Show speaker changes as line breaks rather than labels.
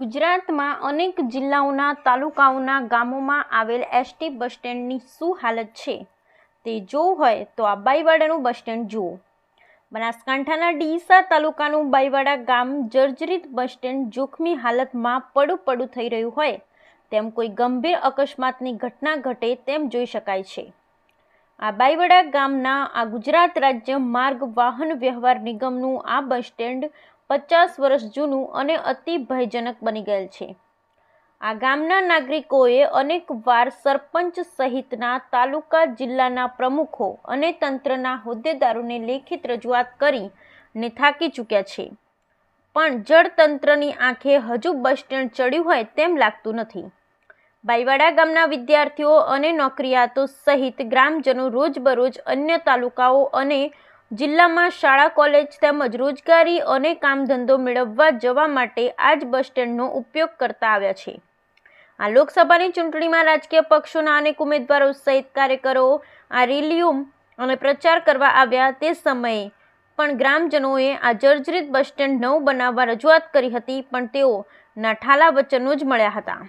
ગુજરાતમાં અનેક જિલ્લાઓના તાલુકાઓના ગામોમાં આવેલ એસટી બસ સ્ટેન્ડની શું હાલત છે તે જોવું હોય તો આ બાઈવાડાનું બસ સ્ટેન્ડ જુઓ. બનાસકાંઠાના ડીસા તાલુકાનું બાઈવાડા ગામ જર્જરિત બસ સ્ટેન્ડ જોખમી હાલતમાં પડું પડું થઈ રહ્યું હોય તેમ કોઈ ગંભીર અકસ્માતની ઘટના ઘટે તેમ જોઈ શકાય છે. આ બાઈવાડા ગામના આ ગુજરાત રાજ્ય માર્ગ વાહન વ્યવહાર નિગમનું આ બસ સ્ટેન્ડ પચાસ વર્ષ જૂનું અને અતિ ભયજનક બની ગયેલ છે. આ ગામના નાગરિકોએ અનેકવાર સરપંચ સહિતના તાલુકા જિલ્લાના પ્રમુખો અને તંત્રના હોદ્દેદારોને લેખિત રજૂઆત કરી ને થાકી ચૂક્યા છે. પણ જળતંત્રની આંખે હજુ બસ સ્ટેન્ડ ચડ્યું હોય તેમ લાગતું નથી. બાઈવાડા ગામના વિદ્યાર્થીઓ અને નોકરિયાતો સહિત ગ્રામજનો રોજબરોજ અન્ય તાલુકાઓ અને જિલ્લામાં શાળા, કોલેજ તેમજ રોજગારી અને કામ ધંધો મેળવવા જવા માટે આ જ બસ સ્ટેન્ડનો ઉપયોગ કરતા આવ્યા છે. આ લોકસભાની ચૂંટણીમાં રાજકીય પક્ષોના અનેક ઉમેદવારો સહિત કાર્યકરો આ રેલીઓ અને પ્રચાર કરવા આવ્યા તે સમયે પણ ગ્રામજનોએ આ જર્જરિત બસ સ્ટેન્ડ નવું બનાવવા રજૂઆત કરી હતી, પણ તેઓ ના ઠાલા વચનો જ મળ્યા હતા.